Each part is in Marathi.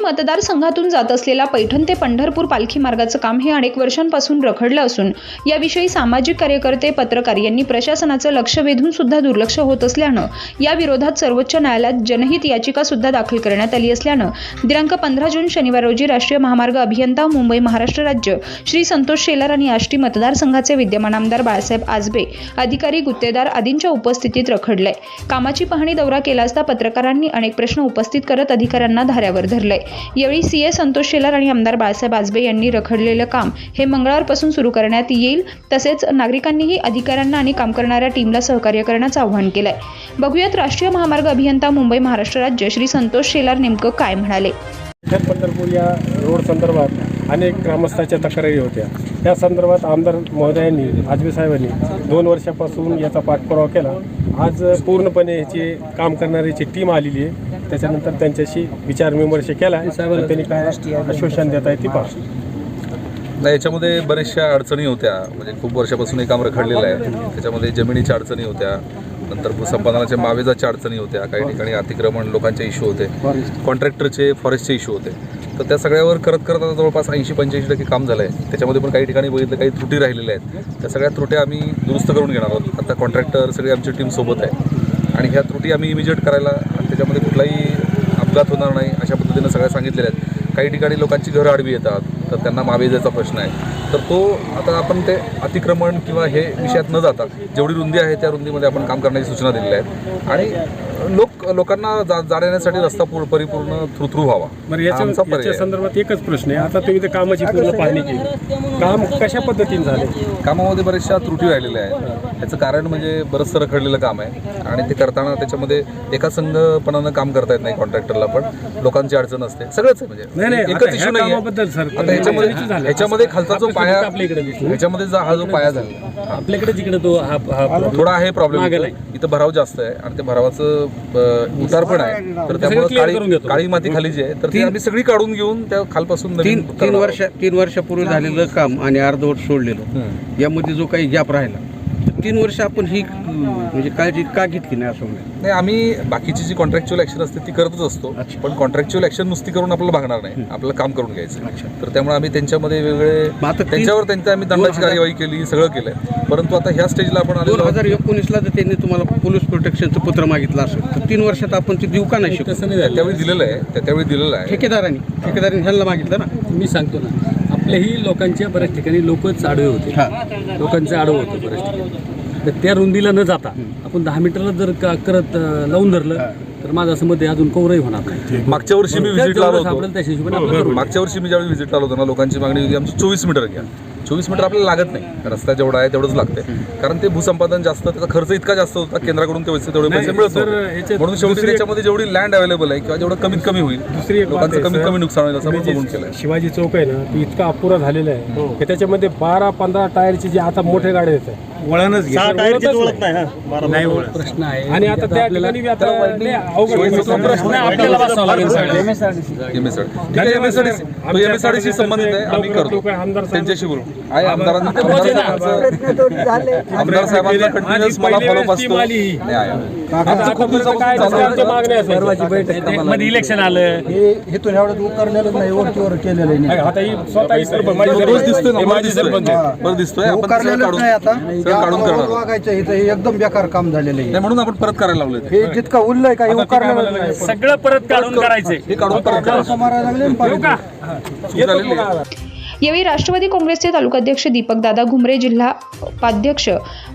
मतदारसंघातून जात असलेला पैठण ते पंढरपूर पालखी मार्गाचं काम हे अनेक वर्षांपासून रखडलं असून याविषयी सामाजिक कार्यकर्ते पत्रकार यांनी प्रशासनाचं लक्ष वेधून सुद्धा दुर्लक्ष होत असल्यानं या विरोधात सर्वोच्च न्यायालयात जनहित याचिका सुद्धा दाखल करण्यात आली असल्यानं दिनांक पंधरा जून शनिवार रोजी राष्ट्रीय महामार्ग अभियंता मुंबई महाराष्ट्र राज्य श्री संतोष शेलार आणि आष्टी मतदारसंघाचे विद्यमान आमदार बाळासाहेब आजबे अधिकारी गुत्तेदार आदींच्या उपस्थितीत रखडलंय. कामाची पाहणी दौरा केला असता पत्रकारांनी अनेक प्रश्न उपस्थित करत अधिकाऱ्यांना धाऱ्यावर धरलंय. यावेळी सी ए संतोष शेलार आणि आमदार बाळासाहेब आजबे यांनी रखडलेलं काम हे मंगळवारपासून सुरू करण्यात येईल तसेच नागरिकांनीही अधिकाऱ्यांना आणि काम करणाऱ्या टीमला सहकार्य करण्याचं आवाहन आहे बघूयात राष्ट्रीय महामार्ग अभियंता मुंबई महाराष्ट्र राज्य श्री संतोष शेलार नेमकं काय म्हणाले? पंढरपूर या रोड संदर्भात अनेक ग्रामस्थांच्या तक्रारी होत्या. त्या संदर्भात आमदार महोदयांनी आजबे साहेबांनी दोन वर्षापासून याचा पाठपुरावा केला. आज पूर्णपणे याचे काम करणारीची टीम आलेली आहे त्याच्यानंतर त्यांच्याशी विचारविमर्श केला त्यांनी काय आश्वासन देत आहे ती पाहू. नाही याच्यामध्ये बऱ्याचशा अडचणी होत्या. म्हणजे खूप वर्षापासून हे काम रखडलेलं आहे. त्याच्यामध्ये जमिनीच्या अडचणी होत्या. नंतर भूसंपादनाच्या मावेजाच्या अडचणी होत्या. काही ठिकाणी अतिक्रमण लोकांचे इश्यू होते. कॉन्ट्रॅक्टरचे फॉरेस्टचे इश्यू होते. तर त्या सगळ्यावर करत करत आता जवळपास ऐंशी पंच्याऐंशी टक्के काम झालं आहे त्याच्यामध्ये पण काही ठिकाणी बघितलं काही त्रुटी राहिलेल्या आहेत. त्या सगळ्या त्रुट्या आम्ही दुरुस्त करून घेणार आहोत. आता कॉन्ट्रॅक्टर सगळी आमची टीम सोबत आहे. आणि ह्या त्रुटी आम्ही इमिजिएट करायला त्याच्यामध्ये कुठलाही अपघात होणार नाही अशा पद्धतीनं सगळ्या सांगितलेल्या आहेत. काही ठिकाणी लोकांची घरं आडवी येतात तर त्यांना मावेजाचा प्रश्न आहे. तर तो आता आपण ते अतिक्रमण किंवा हे विषयात न जाता जेवढी रुंदी आहे त्या रुंदीमध्ये आपण काम करण्याची सूचना दिलेल्या आहेत. आणि लोक लोकांना जा जाण्यासाठी रस्ता पूर परिपूर्ण थ्रुथ्रू व्हावा. बरं हा याच्या. संदर्भात एकच प्रश्न आहे. आता तुम्ही त्या कामाची पूर्ण पाहणी केली. काम कशा पद्धतीने झाले? कामामध्ये बऱ्याचशा त्रुटी राहिलेल्या आहेत. याचं कारण म्हणजे बरंचसं रखडलेलं काम आहे. आणि ते करताना त्याच्यामध्ये एका संघपणानं काम करता येत नाही कॉन्ट्रॅक्टरला पण. लोकांची अडचण असते. सगळंच आहे नाही, नाही, म्हणजे आता एकच इश्यू नाही कामाबद्दल, सर, आता ह्याच्यामध्ये चर्चा झाली. ह्याच्यामध्ये खालचा जो पाया फक्त आपल्या इकडे दिसलं. ह्याच्यामध्ये जो हा जो पाया झाला आपल्याकडे जिकडे तो हा थोडा आहे प्रॉब्लेम इथं भराव जास्त आहे आणि ते भरावाचं उतार पण आहे. तर त्यामुळे काळी. काळी माती खाली जी आहे तर ती आम्ही सगळी काढून घेऊन त्या खालपासून तीन नवीन तीन वर्ष तीन वर्षापूर्वी झालेलं काम आणि अर्धवट सोडलेलं यामध्ये जो काही गॅप राहिला तर तीन वर्ष आपण ही म्हणजे काळजी का घेतली नाही असं म्हणा नाही आम्ही बाकीची जी कॉन्ट्रॅक्च्युअल ऍक्शन असते ती करतच असतो. पण कॉन्ट्रॅक्च्युअल ऍक्शन नुसती करून आपल्याला भागणार नाही. आपल्याला काम करून घ्यायचं तर त्यामुळे आम्ही त्यांच्यामध्ये मग तीन- त्यांच्यावर त्यांच्या आम्ही दंडाची कार्यवाही केली सगळं केलंय. परंतु आता ह्या स्टेजला आपण दोन आलेलो आहोत. हजार एकोणीसला जर त्यांनी तुम्हाला पोलीस प्रोटेक्शनचं पत्र मागितलं असेल. तर तीन वर्षात आपण ते देऊ का नाही शकतो? त्यावेळी दिलेलं आहे. त्या- त्यावेळी दिलेलं आहे. ठेकेदारांनी ठेकेदारांनी ह्यांना मागितलं ना? मी सांगतो ना. आपल्याही लोकांच्या बऱ्याच ठिकाणी लोकच आडवे होते. हा. लोकांचं आडवं होतं बऱ्याच ठिकाणी. तर त्या रुंदीला न जाता आपण दहा मीटरला जर का करत लावून धरलं तर माझं असं मत आहे अजून कवरही होणार नाही. मागच्या वर्षी मी जेवढं व्हिजिटला आलो होतो. हिशोबाने आपण करू. मागच्या वर्षी मी ज्यावेळी व्हिजिटला आलो होतो ना लोकांची मागणी होती आमची चोवीस मीटर घ्या चोवीस मीटर आपल्याला लागत नाही. रस्ता जेवढा आहे तेवढंच लागते कारण ते भूसंपादन जास्त त्याचा खर्च इतका जास्त होता केंद्राकडून तेवढे तेवढे पैसे मिळत म्हणून शेवटी त्याच्यामध्ये जेवढी लँड अवेलेबल आहे किंवा जेवढं कमीत कमी होईल दुसरी लोकांचं आहे, कमीत. कमी नुकसान होईल असं बघून जे केलंय. शिवाजी चौक आहे ना तो इतका अपुरा झालेला आहे की त्याच्यामध्ये बारा पंधरा टायरची जी आता मोठे गाड्या येतात वळणच नाही. वळण. प्रश्न आहे. आणि आता त्या ठिकाणी बी आता लय अवघड सोयीचा प्रश्न आपल्याला बसावं लागेल. सगळं. MSRDC. ठीक आहे. MSRDC. तो MSRDC संबंधित आहे आम्ही करतो. आमदार साहेब- त्यांच्याशी बोलू. आहे आमदारांना आमदार साहेबांचा- आमदार साहेबांचा कंटिन्युअस मला असतो. आली. नाही, आहे. आता आमचं खूप तुमचं काय दिवसापासून चालू आमच्या आहे. मागण्या असायच्या. मध्ये इलेक्शन आलं हेतून एवढं उकरलेलं नाही वरतीवर केलेलं नाही आता ही स्वतः सरपंच माझी रोज सरपंच दिसतोय ना हे दिसतोय सरपंच आहे. बरं दिसतोय. आपण ते सगळं नाही आता. काढून करणार. आहोत. वागायचं इथं हे एकदम बेकार काम झालेलं आहे. नाही म्हणून आपण परत करायला लावले हे जितकं उरलंय काही उकरलेलं नाही. सगळं परत काढून करायचंय. हे काढून परत करा. असं मारायला लागले ना पाणी. चूक झालेली आहे. यावेळी राष्ट्रवादी काँग्रेसचे तालुकाध्यक्ष दीपकदादा घुमरे जिल्हा उपाध्यक्ष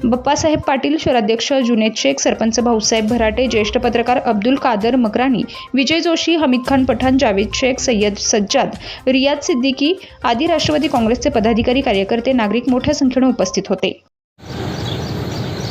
बप्पासाहेब पाटील शहराध्यक्ष जुनेद शेख सरपंच भाऊसाहेब भराटे ज्येष्ठ पत्रकार अब्दुल कादर मकरानी विजय जोशी हमीद खान पठाण जावेद शेख सय्यद सज्जाद रियाज सिद्दीकी आदी राष्ट्रवादी काँग्रेसचे पदाधिकारी कार्यकर्ते नागरिक मोठ्या संख्येने उपस्थित होते.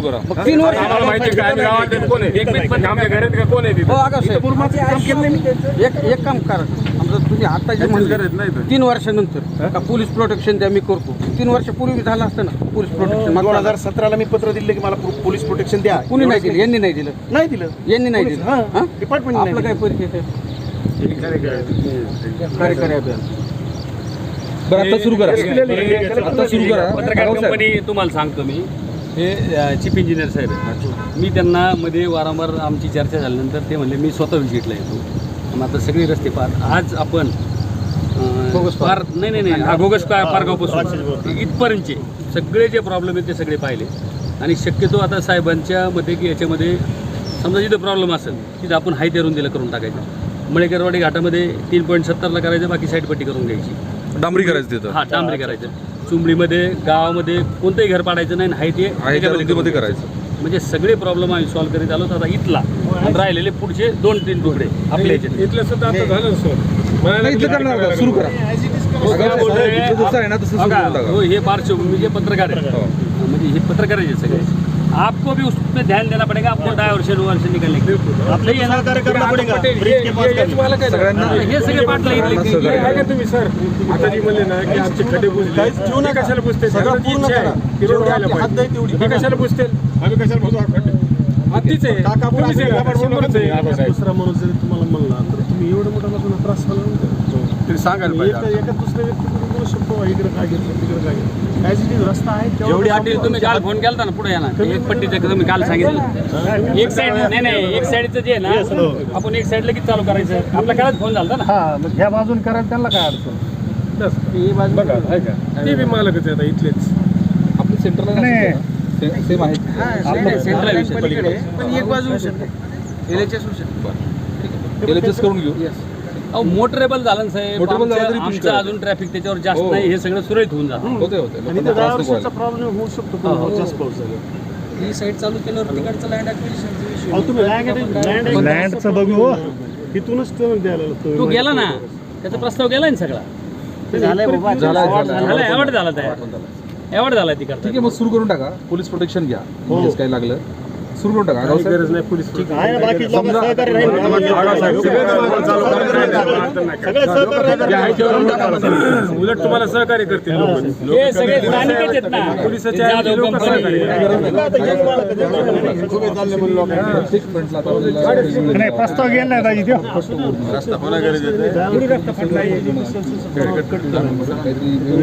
करा मग तीन वर्ष आम्हाला माहिती आहे का आम्ही गावात कोण आहे? एक मिनिट पण आमच्या घरात का कोण आहे हो तिथं आगाव साहेब काम केलं नाही मी त्यांचं. एक एक काम करा. समजा तुम्ही आता जे म्हणले तीन वर्षानंतर का पोलीस प्रोटेक्शन द्या मी करतो. तीन वर्षापूर्वी झालं असतं ना पोलीस प्रोटेक्शन. दोन हजार सतराला मी पत्र दिले की मला पो- पोलीस प्रोटेक्शन द्या. कुणी नाही दिलं? यांनी नाही दिलं. नाही दिलं. यांनी नाही पोलीस- दिलं. हां, हां? डिपार्टमेंट आपलं काय परिचय आहे? कार्यकारी अभियान. बरं आता सुरू करा. आता सुरू करा. पत्रकार. कंपनी तुम्हाला सांगतो मी. हे चीफ इंजिनियर साहेब आहेत. मी त्यांना मध्ये वारंवार आमची चर्चा झाल्यानंतर ते म्हणले मी स्वतः व्हिजिटला येतो. मग आता सगळे रस्ते पार आज आपण पार नाही नाही नाही हा गोगस पा- पारगावपासून. इथपर्यंतचे सगळे जे प्रॉब्लेम आहेत ते सगळे पाहिले. आणि शक्यतो आता साहेबांच्या मते की याच्यामध्ये समजा जिथं प्रॉब्लेम असेल तिथं आपण हाय ते रुंदीला करून टाकायचं. मळेकरवाडी घाटामध्ये तीन पॉईंट सत्तरला करायचं बाकी साईड पट्टी करून घ्यायची. डांबरी करायचं तिथं. हा डांबरी करायचं. चुंबळीमध्ये गावामध्ये कोणतंही घर पाडायचं नाही आणि हाय ते करायचं. म्हणजे सगळे प्रॉब्लेम आम्ही सॉल्व्ह करीत आलो. आता इथला. राहिलेले पुढचे दोन तीन तुकडे आपल्या याच्यात इथलं सुद्धा आता झालं सर नाही? सुरू करा हो. हो, हे पार्श्वभूमी जे पत्रकार आहे. म्हणजे हे पत्रकार आहे सगळे. आपको भी उस पर ध्यान देना पड़ेगा आपको डायवर्शन वर्षन निकलने के लिए. आपलं हे हे सगळे सहकार्य काय का तुम्ही सर आता जी म्हणले ना की आमचे खड्डे बुजले. ठेवू नका कशाला बुजते सगळं पूर्ण करा. तेवढी हे कशाला बुजते आम्ही कशाला आहे. काका तुम्हीच आहे, आपण शंभरच आहे. आबा साहेब. दुसरा माणूस जरी तुम्हाला म्हणला तर तुम्ही एवढं मोठा लोकांना त्रास नको. तरी सांगायला एका पाहिजे एका दुसऱ्या व्यक्ती बोलू शकतो इकडे काय घेतलं तिकडे काय घेतलं रस्ता आहे तेवढं जेवढी अटी तुम्ही काल फोन केला ना पुढे या ना एक पट्टीचं तुम्ही काल सांगितलं. एक साईड नाही नाही एक साईडचं जे आहे ना आपण एक साईड लगेच चालू करायचं. आपल्या काळात फोन झाला ना. हा मग ह्या बाजून करायला त्यांना काय अडचण? बस. बघा आहे का ते बी मालकच आहे आता इथलेच. आपलं सेंटरला नाही. सेम- सेम आहे. सेंट्रल विषय पलीकडे. पण एक बाजू एलएचएस LHS करून घेऊ. अहो मोटरेबल झालं ना साहेब. Motorable झालं आमचं- तरी पुष्कळ. आमचं अजून ट्रॅफिक त्याच्यावर जास्त हो. नाही. हे सगळं सुरळीत होऊन जातं. होते होते आणि लोकांना ते त्रास नको वर्षाचा व्हायला. प्रॉब्लेम होऊ शकतो पण जास्त पाऊस झाला. ही साईड चालू केल्यावर तिकडचं लँड अहो, तुम्ही लँड लँडचं बघू इथूनच तो द्यायला लागतो. तो गेला ना. त्याचा प्रस्ताव गेलाय ना सगळा. झालाय, झालाय. झाला एवढ झाला तयार. एवढ झाला ती करता ठीक आहे मग सुरू करून टाका. पोलीस प्रोटेक्शन घ्या. इंग्लिश काय लागलं. सुरू करून टाका. आगाऊ काही साहेब. गरज नाही पोलीस उलट तुम्हाला सहकार्य करतील लोक. हे. सगळे स्थानिकच आहेत ना. पोलिसाच्या ते जाधव लोक कंपनी. प्रत्येक फ्रंटला आता नाही प्रस्ताव गेला नाही काहीतरी